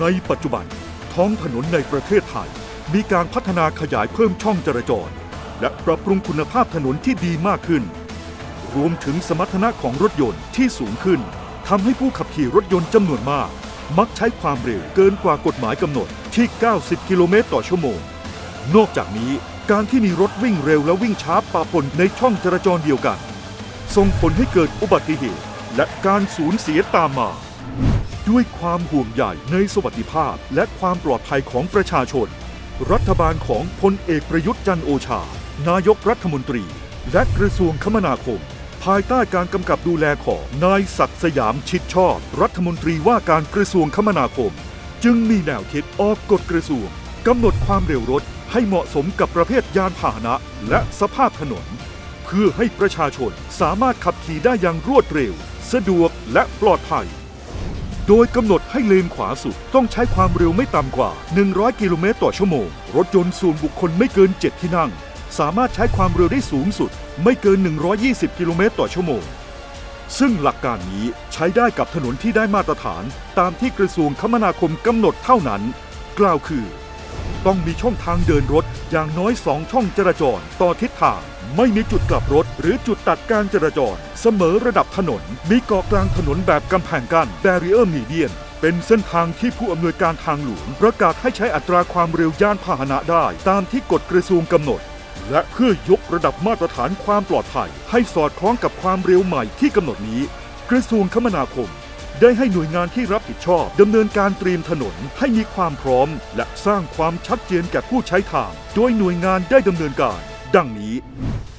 ในปัจจุบัน ท้องถนนในประเทศไทย มีการพัฒนาขยายเพิ่มช่องจราจร และปรับปรุงคุณภาพถนนที่ดีมากขึ้น รวมถึงสมรรถนะของรถยนต์ที่สูงขึ้นทำให้ผู้ขับขี่รถยนต์จำนวนมาก มักใช้ความเร็วเกินกว่ากฎหมายกำหนดที่ 90 กิโลเมตรต่อชั่วโมง นอกจากนี้การที่มีรถวิ่งเร็วและวิ่งช้าปะปนในช่องจราจรเดียวกัน ส่งผลให้เกิดอุบัติเหตุและการสูญเสียตามมา ด้วยความห่วงใยในสวัสดิภาพและความปลอดภัยของประชาชน รัฐบาลของพลเอกประยุทธ์จันโอชา นายกรัฐมนตรี และกระทรวงคมนาคม ภายใต้การกำกับดูแลของนายศักดิ์สยามชิดชอบ รัฐมนตรีว่าการกระทรวงคมนาคม จึงมีแนวคิดออกกฎกระทรวงกำหนดความเร็วรถให้เหมาะสมกับประเภทยานพาหนะ และสภาพถนน เพื่อให้ประชาชนสามารถขับขี่ได้อย่างรวดเร็ว สะดวกและปลอดภัย โดยกำหนดให้เลนขวาสุดต้องใช้ความเร็วไม่ต่ำกว่า 100 กิโลเมตรต่อชั่วโมง รถยนต์ส่วนบุคคลไม่เกิน 7 ที่นั่ง สามารถใช้ความเร็วได้สูงสุด ไม่เกิน 120 กิโลเมตรต่อชั่วโมง ซึ่งหลักการนี้ใช้ได้กับถนนที่ได้มาตรฐาน ตามที่กระทรวงคมนาคมกำหนดเท่านั้น กล่าวคือ ต้องมีช่องทางเดินรถอย่างน้อย 2 ช่องจราจร ต่อทิศทาง ไม่มีจุดกลับรถ หรือจุดตัดการจราจร เสมอระดับถนน มีเกาะกลางถนนแบบกำแพงกั้น barrier median เป็นเส้นทางที่ผู้อำนวยการทางหลวง ประกาศให้ใช้อัตราความเร็วยานพาหนะได้ ตามที่กฎกระทรวงกำหนด และเพื่อยกระดับมาตรฐานความปลอดภัย ให้สอดคล้องกับความเร็วใหม่ที่กำหนดนี้ กระทรวงคมนาคม ได้ให้หน่วยงานที่รับผิดชอบดำเนินการเตรียมถนนให้มีความพร้อม และสร้างความชัดเจนแก่ผู้ใช้ทาง โดยหน่วยงานได้ดำเนินการ ดังนี้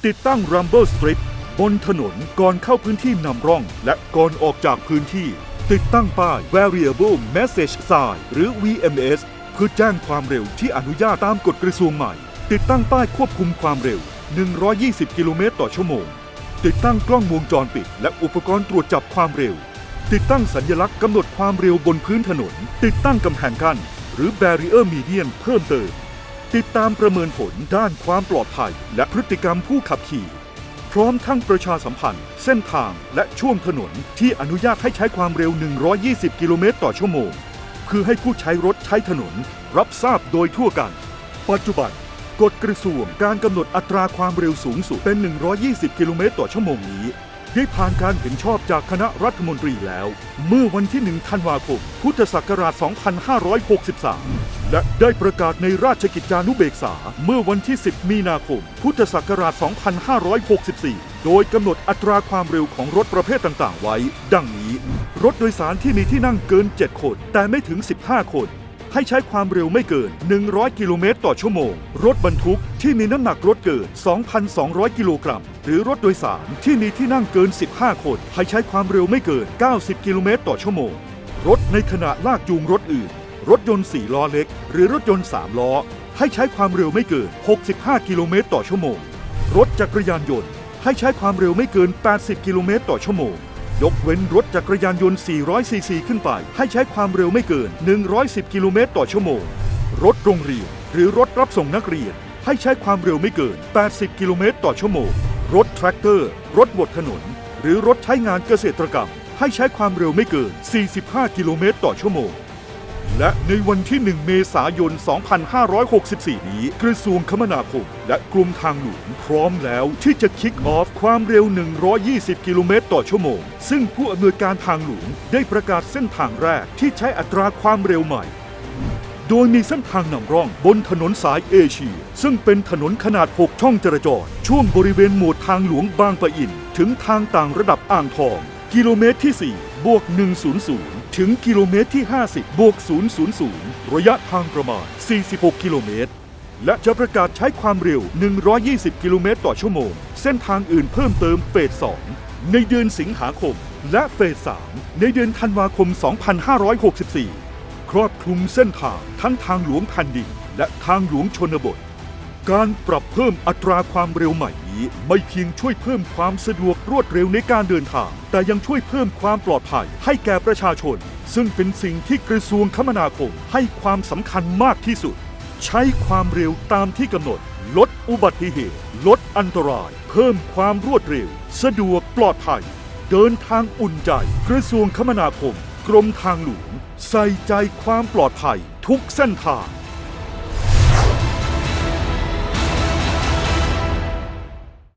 ติดตั้ง Rumble Strip บนถนนก่อนเข้าพื้นที่นำร่อง และก่อนออกจากพื้นที่ ติดตั้งป้าย Variable Message Sign หรือ VMS เพื่อแจ้งความเร็วที่อนุญาตตามกฎกระทรวงใหม่ ติดตั้งป้ายควบคุมความเร็ว 120 กิโลเมตรต่อชั่วโมง ติดตั้งกล้องวงจรปิด และอุปกรณ์ตรวจจับความเร็ว ติดตั้งสัญลักษณ์กำหนดความเร็วบนพื้นถนน ติดตั้งกำแพงกั้น หรือ Barrier Median เพิ่มเติม ติดตามประเมินผลด้านความปลอดภัย และพฤติกรรมผู้ขับขี่ พร้อมทั้งประชาสัมพันธ์ เส้นทางและช่วงถนนที่อนุญาตให้ใช้ความเร็ว 120 กิโลเมตรต่อชั่วโมงเพื่อให้ผู้ใช้รถใช้ถนน รับทราบโดยทั่วกัน ปัจจุบันกฎกระทรวงการกำหนดอัตราความเร็วสูงสุดเป็น 120 กิโลเมตรต่อชั่วโมงนี้ ได้ผ่านการเห็นชอบจากคณะรัฐมนตรีแล้ว เมื่อวันที่ 1 ธันวาคม พุทธศักราช 2563 และได้ประกาศในราชกิจจานุเบกษา เมื่อวันที่ 10 มีนาคม พุทธศักราช 2564 โดยกำหนดอัตราความเร็วของรถประเภทต่าง ๆ ไว้ ดังนี้ รถโดยสารที่มีที่นั่งเกิน 7 คน แต่ไม่ถึง 15 คน ให้ใช้ความเร็วไม่เกิน 100 กิโลเมตรต่อชั่วโมง รถบรรทุกที่มีน้ำหนักรถเกิน 2,200 กิโลกรัม หรือรถโดยสารที่มีที่นั่งเกิน 15 คน ให้ใช้ความเร็วไม่เกิน 90 กิโลเมตรต่อชั่วโมง รถในขณะลากจูงรถอื่น รถยนต์ 4 ล้อเล็ก หรือรถยนต์ 3 ล้อ ให้ใช้ความเร็วไม่เกิน 65 กิโลเมตรต่อชั่วโมง รถจักรยานยนต์ ให้ใช้ความเร็วไม่เกิน 80 กิโลเมตรต่อชั่วโมง ยกเว้นรถจักรยานยนต์ 400 ซีซีขึ้นไป ให้ใช้ความเร็วไม่เกิน 110 กิโลเมตรต่อชั่วโมง รถโรงเรียน หรือรถรับส่งนักเรียน ให้ใช้ความเร็วไม่เกิน 80 กิโลเมตรต่อชั่วโมง รถแทรกเตอร์ รถบดถนน หรือรถใช้งานเกษตรกรรม ให้ใช้ความเร็วไม่เกิน 45 กิโลเมตรต่อชั่วโมง และในวันที่ 1 เมษายน 2564 นี้ กระทรวงคมนาคม และกรมทางหลวงพร้อมแล้วที่จะคิกออฟความเร็ว 120 กิโลเมตรต่อชั่วโมง ซึ่งผู้อำนวยการทางหลวงได้ประกาศเส้นทางแรกที่ใช้อัตราความเร็วใหม่ โดยมีเส้นทางนำร่องบนถนนสายเอเชีย ซึ่งเป็นถนนขนาด 6 ช่องจราจร ช่วงบริเวณหมวดทางหลวงบางปะอิน ถึงทางต่างระดับอ่างทอง กิโลเมตรที่ 4 บวก 100 ถึงกิโลเมตรที่ 50 บวก 000 ระยะทางประมาณ 46 กิโลเมตร และจะประกาศใช้ความเร็ว 120 กิโลเมตรต่อชั่วโมง เส้นทางอื่นเพิ่มเติมเฟส 2 ในเดือนสิงหาคม และเฟส 3 ในเดือนธันวาคม 2564 ครอบคลุมเส้นทางทั้งทางหลวงแผ่นดินและทางหลวงชนบท การปรับเพิ่มอัตราความเร็วใหม่นี้ ไม่เพียงช่วยเพิ่มความสะดวกรวดเร็วในการเดินทาง แต่ยังช่วยเพิ่มความปลอดภัยให้แก่ประชาชน ซึ่งเป็นสิ่งที่กระทรวงคมนาคมให้ความสำคัญมากที่สุด ใช้ความเร็วตามที่กำหนด ลดอุบัติเหตุ ลดอันตราย เพิ่มความรวดเร็ว สะดวกปลอดภัย เดินทางอุ่นใจ กระทรวงคมนาคม กรมทางหลวงใส่ใจความปลอดภัย ทุกเส้นทาง